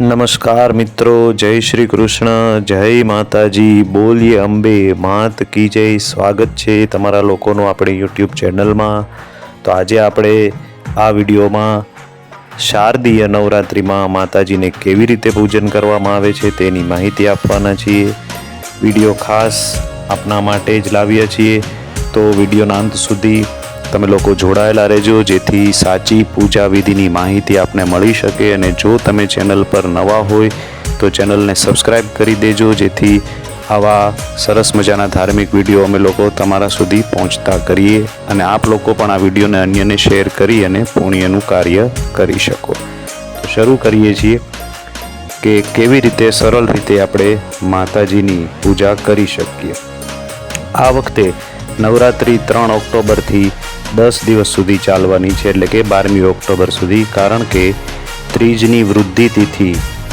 નમસ્કાર મિત્રો, જય શ્રી કૃષ્ણ, જય માતાજી. બોલીએ અંબે, માત કી જય. સ્વાગત છે તમારા લોકોનું આપણી યુટ્યુબ ચેનલમાં. તો આજે આપણે આ વિડીયોમાં શારદીય નવરાત્રિમાં માતાજીને કેવી રીતે પૂજન કરવામાં આવે છે તેની માહિતી આપવાના છીએ. વીડિયો ખાસ આપના માટે જ લાવીએ છીએ. તો વિડીયોના અંત સુધી તમે લોકો જોડાયેલા રહેજો, જેથી સાચી પૂજા વિધિની માહિતી આપને મળી શકે અને જો તમે ચેનલ પર નવા હોય, તો ચેનલને સબસ્ક્રાઈબ કરી દેજો, જેથી આવા સરસ મજાના ધાર્મિક વીડિયો અમે લોકો તમારા સુધી પહોંચતા કરીએ અને આપ લોકો પણ આ વિડીયોને અન્યને શેર કરી અને પુણ્યનું કાર્ય કરી શકો. તો શરૂ કરીએ છીએ કે કેવી રીતે, સરળ રીતે આપણે માતાજીની પૂજા કરી શકીએ. આ વખતે નવરાત્રિ ત્રણ ઓક્ટોબરથી દસ દિવસ સુધી ચાલવાની છે એટલે કે બારમી ઓક્ટોબર સુધી, કારણ કે ત્રીજની વૃદ્ધિ તિથિ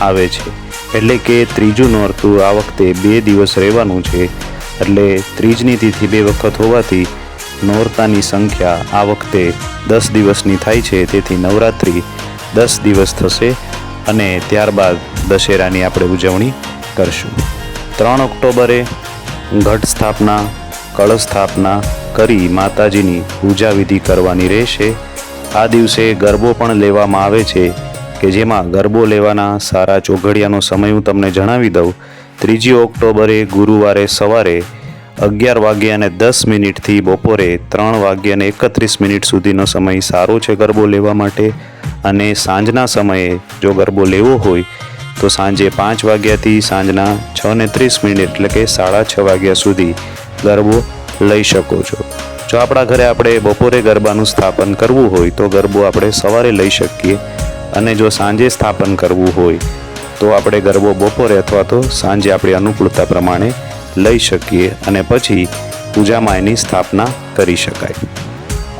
આવે છે. એટલે કે ત્રીજું નોરતું આ વખતે બે દિવસ રહેવાનું છે. એટલે ત્રીજની તિથિ બે વખત હોવાથી નોરતાની સંખ્યા આ વખતે દસ દિવસની થાય છે. તેથી નવરાત્રિ દસ દિવસ થશે અને ત્યારબાદ દશેરાની આપણે ઉજવણી કરશું. ત્રણ ઓક્ટોબરે ઘટ સ્થાપના, કળશ સ્થાપના કરી માતાજીની પૂજા વિધિ કરવાની રહેશે. આ દિવસે ગરબો પણ લેવામાં આવે છે કે જેમાં ગરબો લેવાના સારા ચોઘડિયાનો સમય હું તમને જણાવી દઉં. ત્રીજી ઓક્ટોબરે ગુરુવારે સવારે અગિયાર વાગ્યા અને દસ મિનિટથી બપોરે ત્રણ વાગ્યા અને એકત્રીસ મિનિટ સુધીનો સમય સારો છે ગરબો લેવા માટે. અને સાંજના સમયે જો ગરબો લેવો હોય, તો સાંજે પાંચ વાગ્યાથી સાંજના છ ને ત્રીસ મિનિટ એટલે કે સાડા છ વાગ્યા સુધી ગરબો લઈ શકો છો. જો આપણા ઘરે આપણે બપોરે ગરબાનું સ્થાપન કરવું હોય, તો ગરબો આપણે સવારે લઈ શકીએ. અને જો સાંજે સ્થાપન કરવું હોય, તો આપણે ગરબો બપોરે અથવા તો સાંજે આપણી અનુકૂળતા પ્રમાણે લઈ શકીએ અને પછી પૂજામાં એની સ્થાપના કરી શકાય.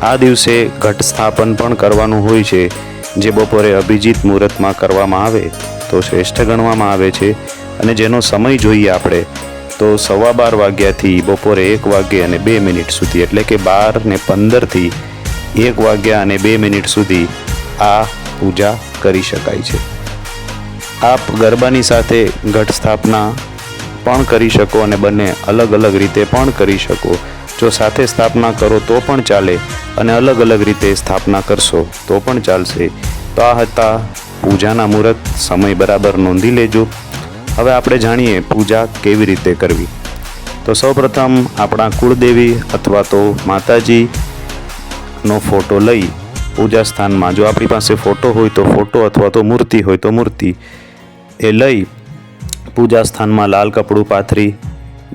આ દિવસે ઘટ સ્થાપન પણ કરવાનું હોય છે. જે બપોરે અભિજીત મુહૂર્તમાં કરવામાં આવે, તો શ્રેષ્ઠ ગણવામાં આવે છે. અને જેનો સમય જોઈએ આપણે તો સવા બાર વાગ્યાથી બપોરે એક વાગ્યે અને બે મિનિટ સુધી, એટલે કે બાર ને પંદરથી એક વાગ્યા અને બે મિનિટ સુધી આ પૂજા કરી શકાય છે. આપ ગરબાની સાથે ઘટ સ્થાપના પણ કરી શકો અને બંને અલગ અલગ રીતે પણ કરી શકો. જો સાથે સ્થાપના કરો તો પણ ચાલે અને અલગ અલગ રીતે સ્થાપના કરશો તો પણ ચાલશે. તો આ હતા પૂજાના મુહૂર્ત. સમય બરાબર નોંધી લેજો. હવે આપણે જાણીએ પૂજા કેવી રીતે કરવી. તો સૌપ્રથમ આપણા કુળદેવી અથવા તો માતાજીનો ફોટો લઈ પૂજા સ્થાનમાં. જો આપણી પાસે ફોટો હોય તો ફોટો અથવા તો મૂર્તિ હોય તો મૂર્તિ. એ લઈ પૂજા સ્થાનમાં લાલ કપડું પાથરી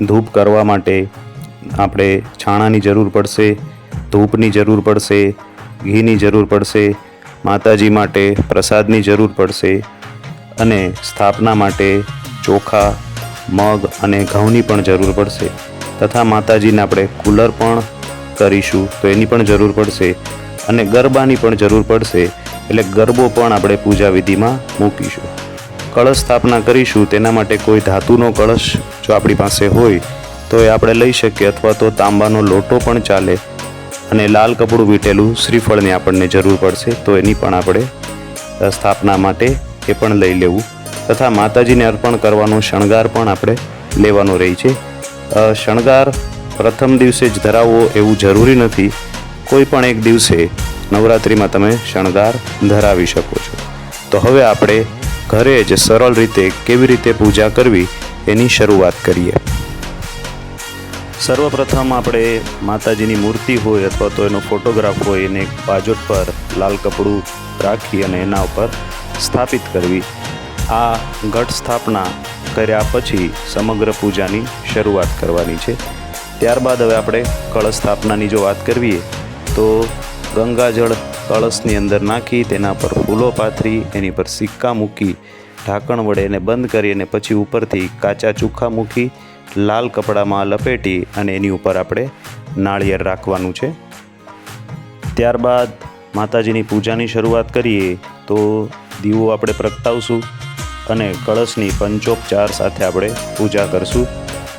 ધૂપ કરવા માટે આપણે છાણાની જરૂર પડશે, ધૂપની જરૂર પડશે, ઘીની જરૂર પડશે, માતાજી માટે પ્રસાદની જરૂર પડશે અને સ્થાપના માટે ચોખા, મગ અને ઘઉંની પણ જરૂર પડશે. તથા માતાજીને આપણે કુલર પણ કરીશું, તો એની પણ જરૂર પડશે અને ગરબાની પણ જરૂર પડશે, એટલે ગરબો પણ આપણે પૂજા વિધિમાં મૂકીશું. કળશ સ્થાપના કરીશું, તેના માટે કોઈ ધાતુનો કળશ જો આપણી પાસે હોય, તો એ આપણે લઈ શકીએ અથવા તો તાંબાનો લોટો પણ ચાલે અને લાલ કપડું વીટેલું શ્રીફળની આપણને જરૂર પડશે, તો એની પણ આપણે સ્થાપના માટે એ પણ લઈ લેવું. તથા માતાજીને અર્પણ કરવાનો શણગાર પણ આપણે લેવાનો રહી છે. શણગાર પ્રથમ દિવસે જ ધરાવવો એવું જરૂરી નથી. કોઈ પણ એક દિવસે નવરાત્રિમાં તમે શણગાર ધરાવી શકો છો. તો હવે આપણે ઘરે જ સરળ રીતે કેવી રીતે પૂજા કરવી એની શરૂઆત કરીએ. સર્વપ્રથમ આપણે માતાજીની મૂર્તિ હોય અથવા તો એનો ફોટોગ્રાફ હોય એને એક બાજોટ પર લાલ કપડું રાખી અને એના ઉપર સ્થાપિત કરવી. આ ઘટ સ્થાપના કર્યા પછી સમગ્ર પૂજાની શરૂઆત કરવાની છે. ત્યારબાદ હવે આપણે કળશ સ્થાપનાની જો વાત કરીએ તો ગંગાજળ કળશની અંદર નાખી, તેના પર ફૂલો પાથરી, એની પર સિક્કા મૂકી, ઢાંકણ વડે એને બંધ કરી અને પછી ઉપરથી કાચા ચૂખા મૂકી, લાલ કપડામાં લપેટી અને એની ઉપર આપણે નાળિયેર રાખવાનું છે. ત્યારબાદ માતાજીની પૂજાની શરૂઆત કરીએ, તો દીવો આપણે પ્રગટાવશું. અને કળશની પંચોપચાર સાથે આપણે પૂજા કરશું.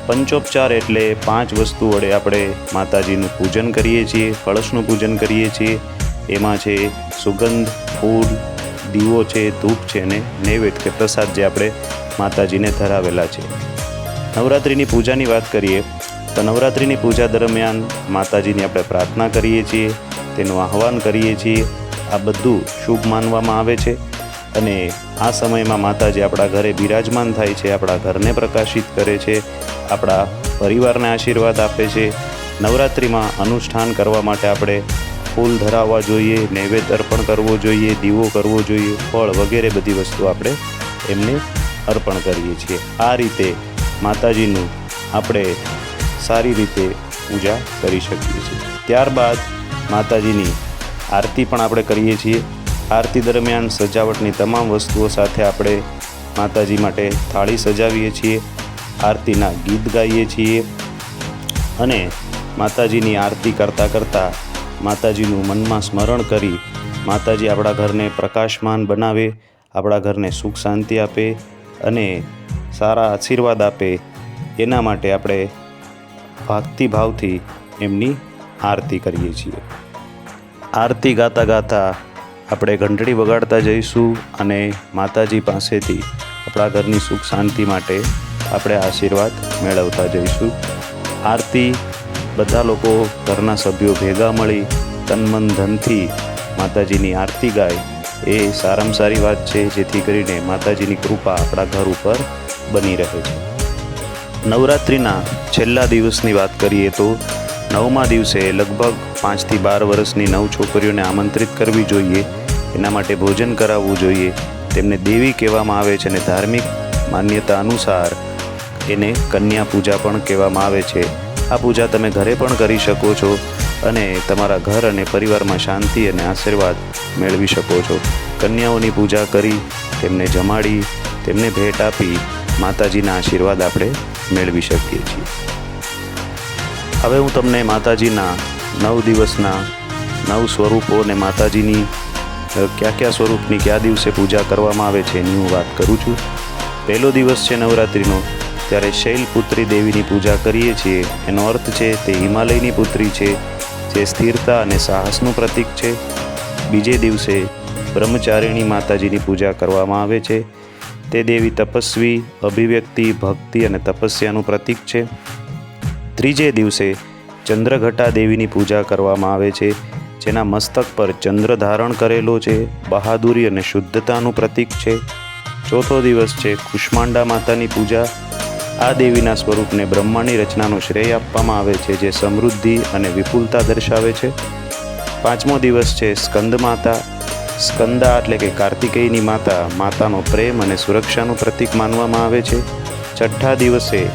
પંચોપચાર એટલે પાંચ વસ્તુ વડે આપણે માતાજીનું પૂજન કરીએ છીએ, કળશનું પૂજન કરીએ છીએ. એમાં છે સુગંધ, ફૂલ, દીવો છે, ધૂપ છે અને નૈવેદ્ય કે પ્રસાદ જે આપણે માતાજીને ધરાવેલા છે. નવરાત્રિની પૂજાની વાત કરીએ, તો નવરાત્રિની પૂજા દરમિયાન માતાજીની આપણે પ્રાર્થના કરીએ છીએ, તેનું આહવાન કરીએ છીએ. આ બધું શુભ માનવામાં આવે છે. અને આ સમયમાં માતાજી આપણા ઘરે બિરાજમાન થાય છે, આપણા ઘરને પ્રકાશિત કરે છે, આપણા પરિવારને આશીર્વાદ આપે છે. નવરાત્રિમાં અનુષ્ઠાન કરવા માટે આપણે ફૂલ ધરાવવા જોઈએ, નૈવેદ્ય અર્પણ કરવો જોઈએ, દીવો કરવો જોઈએ, ફળ વગેરે બધી વસ્તુ આપણે એમને અર્પણ કરીએ છીએ. આ રીતે માતાજીનું આપણે સારી રીતે પૂજા કરી શકીએ છીએ. ત્યારબાદ માતાજીની આરતી પણ આપણે કરીએ છીએ. આરતી દરમિયાન સજાવટની તમામ વસ્તુઓ સાથે આપણે માતાજી માટે થાળી સજાવીએ છીએ, આરતીના ગીત ગાઈએ છીએ અને માતાજીની આરતી કરતાં કરતાં માતાજીનું મનમાં સ્મરણ કરી માતાજી આપણા ઘરને પ્રકાશમાન બનાવે, આપણા ઘરને સુખ શાંતિ આપે અને સારા આશીર્વાદ આપે. એના માટે આપણે ભક્તિભાવથી એમની આરતી કરીએ છીએ. આરતી ગાતા ગાતા આપણે ઘંટડી વગાડતા જઈશું અને માતાજી પાસેથી આપણા ઘરની સુખ શાંતિ માટે આપણે આશીર્વાદ મેળવતા જઈશું. આરતી, બધા લોકો ઘરના સભ્યો ભેગા મળી તન મન ધનથી માતાજીની આરતી ગાય. એ સારામાં સારી વાત છે, જેથી કરીને માતાજીની કૃપા આપણા ઘર ઉપર બની રહે છે. નવરાત્રિના છેલ્લા દિવસની વાત કરીએ તો નવમા દિવસે લગભગ પાંચથી બાર વર્ષની નવ છોકરીઓને આમંત્રિત કરવી જોઈએ. એના માટે ભોજન કરાવવું જોઈએ. તેમને દેવી કહેવામાં આવે છે અને ધાર્મિક માન્યતા અનુસાર એને કન્યા પૂજા પણ કહેવામાં આવે છે. આ પૂજા તમે ઘરે પણ કરી શકો છો અને તમારા ઘર અને પરિવારમાં શાંતિ અને આશીર્વાદ મેળવી શકો છો. કન્યાઓની પૂજા કરી, તેમને જમાડી, તેમને ભેટ આપી, માતાજીના આશીર્વાદ આપણે મેળવી શકીએ છીએ. હવે હું તમને માતાજીના નવ દિવસના નવ સ્વરૂપો અને માતાજીની કયા કયા સ્વરૂપની કયા દિવસે પૂજા કરવામાં આવે છે એની હું વાત કરું છું. પહેલો દિવસ છે નવરાત્રિનો, ત્યારે શૈલપુત્રી દેવીની પૂજા કરીએ છીએ. એનો અર્થ છે, તે હિમાલયની પુત્રી છે, જે સ્થિરતા અને સાહસનું પ્રતીક છે. બીજે દિવસે બ્રહ્મચારિણી માતાજીની પૂજા કરવામાં આવે છે. તે દેવી તપસ્વી, અભિવ્યક્તિ, ભક્તિ અને તપસ્યાનું પ્રતીક છે. ત્રીજે દિવસે ચંદ્રઘટા દેવીની પૂજા કરવામાં આવે છે. જેના મસ્તક પર ચંદ્ર ધારણ કરેલો છે, બહાદુરી અને શુદ્ધતાનું પ્રતીક છે. ચોથો દિવસ છે કુષ્માંડા માતાની પૂજા. આ દેવીના સ્વરૂપને બ્રહ્માની રચનાનો શ્રેય આપવામાં આવે છે, જે સમૃદ્ધિ અને વિપુલતા દર્શાવે છે. પાંચમો દિવસ છે સ્કંદ માતા. સ્કંદા એટલે કે કાર્તિકેયની માતા, માતાનો પ્રેમ અને સુરક્ષાનું પ્રતીક માનવામાં આવે છે. છઠ્ઠા દિવસે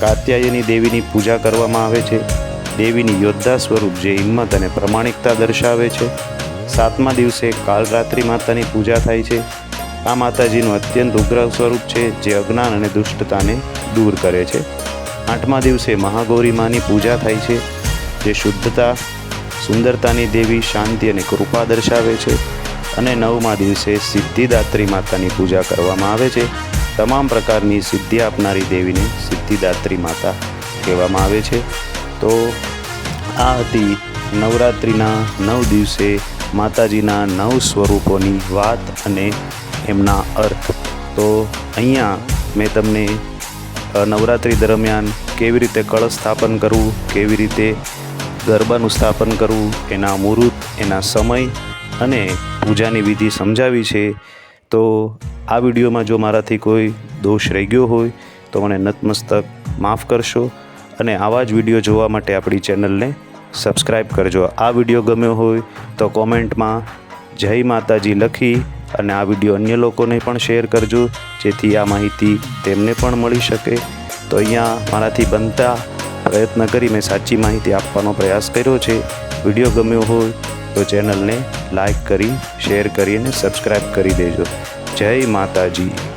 કાત્યાયની દેવીની પૂજા કરવામાં આવે છે. દેવીની યોદ્ધા સ્વરૂપ જે હિંમત અને પ્રમાણિકતા દર્શાવે છે. સાતમા દિવસે કાલરાત્રિ માતાની પૂજા થાય છે. આ માતાજીનું અત્યંત ઉગ્ર સ્વરૂપ છે જે અજ્ઞાન અને દુષ્ટતાને દૂર કરે છે. આઠમા દિવસે મહાગૌરી માની પૂજા થાય છે, જે શુદ્ધતા, સુંદરતાની દેવી, શાંતિ અને કૃપા દર્શાવે છે અને નવમા દિવસે સિદ્ધિદાત્રી માતાની પૂજા કરવામાં આવે છે. તમામ પ્રકારની સિદ્ધિ આપનારી દેવીને સિદ્ધિદાત્રી માતા કહેવામાં આવે છે. તો આ હતી નવરાત્રિના નવ દિવસે માતાજીના નવ સ્વરૂપોની વાત અને એમના અર્થ. તો અહીંયા મેં તમને નવરાત્રિ દરમિયાન કેવી રીતે કળશ સ્થાપન કરવું, કેવી રીતે ગરબાનું સ્થાપન કરવું, એના મુહૂર્ત, એના સમય અને પૂજાની વિધિ સમજાવી છે, તો આ વિડીયોમાં જો મારાથી કોઈ દોષ રહી ગયો હોય તો મને નતમસ્તક માફ કરશો. અને આવા જ વીડિયો જોવા માટે આપણી ચેનલને સબસ્ક્રાઈબ કરજો. આ વીડિયો ગમ્યો હોય તો કોમેન્ટમાં જય માતાજી લખી અને આ વીડિયો અન્ય લોકોને પણ શેર કરજો, જેથી આ માહિતી તેમને પણ મળી શકે. તો અહીંયા મારાથી બનતા પ્રયત્ન કરી મેં સાચી માહિતી આપવાનો પ્રયાસ કર્યો છે. વીડિયો ગમ્યો હોય તો ચેનલને લાઈક કરી, શેર કરી અને સબસ્ક્રાઈબ કરી દેજો. જય માતાજી.